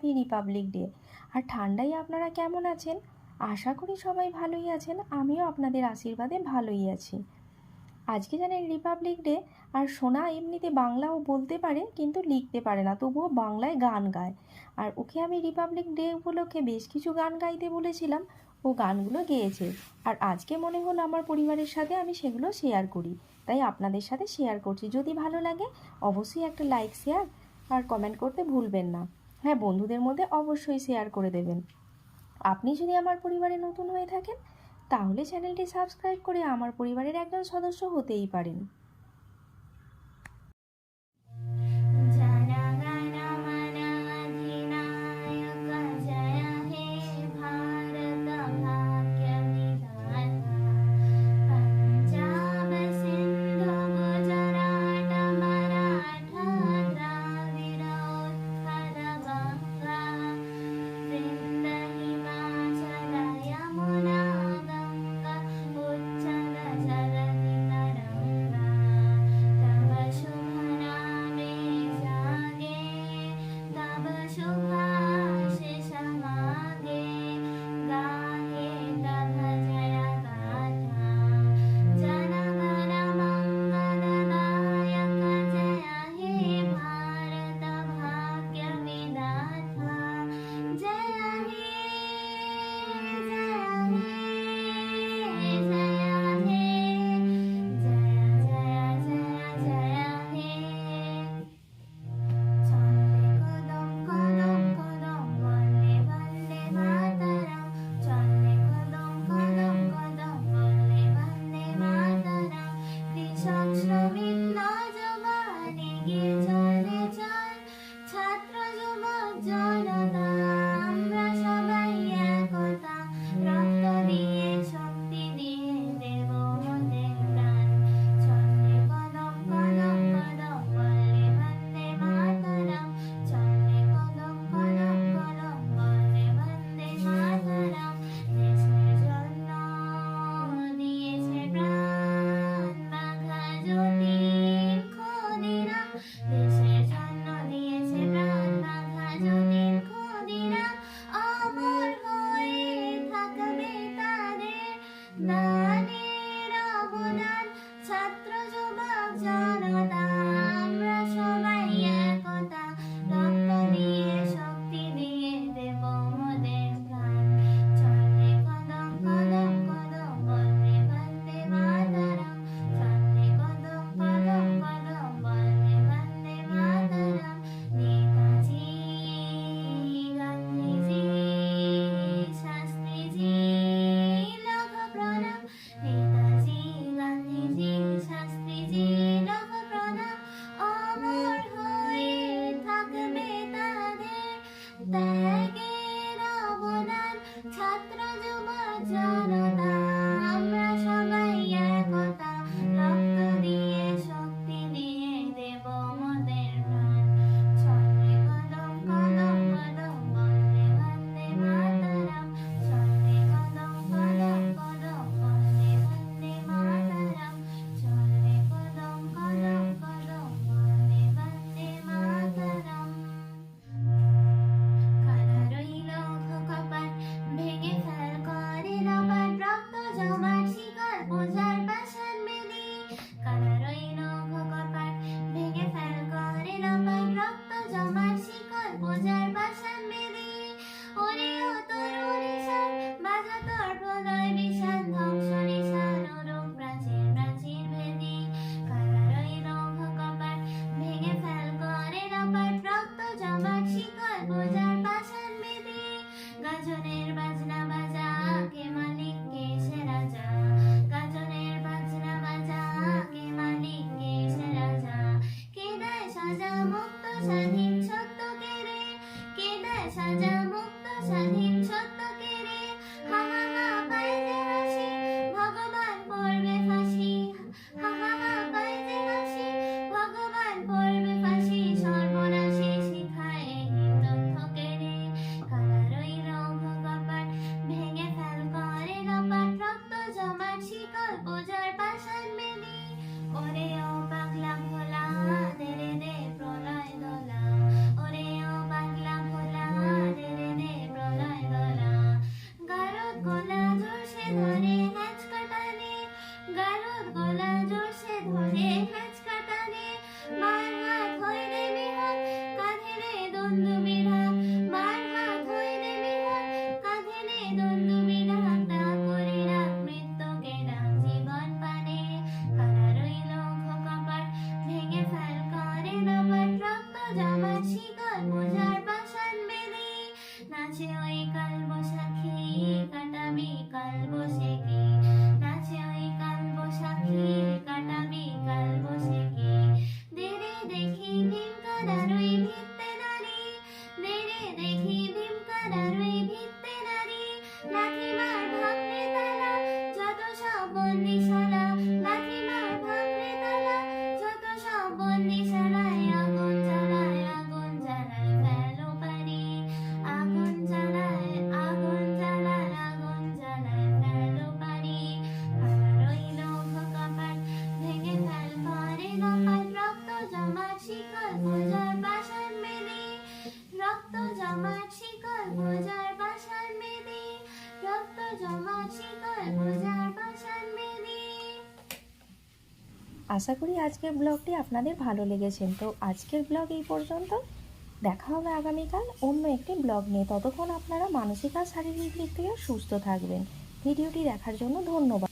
Happy Republic day আর ঠান্ডায় আপনারা কেমন আছেন? আশা করি সবাই ভালোই আছেন, আমিও আপনাদের আশীর্বাদে ভালোই আছি। আজকে জানেন রিপাবলিক ডে আর সোনা এমনিতে বাংলাও বলতে পারে কিন্তু লিখতে পারে না, তবুও বাংলায় গান গায়। আর ওকে আমি রিপাবলিক ডে উপলক্ষে বেশ কিছু গান গাইতে বলেছিলাম, ও গানগুলো গেয়েছে। আর আজকে মনে হলো আমার পরিবারের সাথে আমি সেগুলো শেয়ার করি, তাই আপনাদের সাথে শেয়ার করছি। যদি ভালো লাগে, অবশ্যই একটা লাইক শেয়ার আর কমেন্ট করতে ভুলবেন না। হ্যাঁ বন্ধুদের মধ্যে অবশ্যই শেয়ার করে দেবেন। আপনি যদি আমার পরিবারে নতুন হয়ে থাকেন, তাহলে চ্যানেলটি সাবস্ক্রাইব করে আমার পরিবারের একজন সদস্য হতেই পারেন। 就算 I don't wanna change. আশা করি আজকের ব্লগটি আপনাদের ভালো লেগেছে। তো আজকের ব্লগ এই পর্যন্ত। দেখা হবে আগামীকাল অন্য একটি ব্লগ নিয়ে। ততক্ষণ আপনারা মানসিক আর শারীরিক দিক থেকে সুস্থ থাকবেন। ভিডিওটি দেখার জন্য ধন্যবাদ।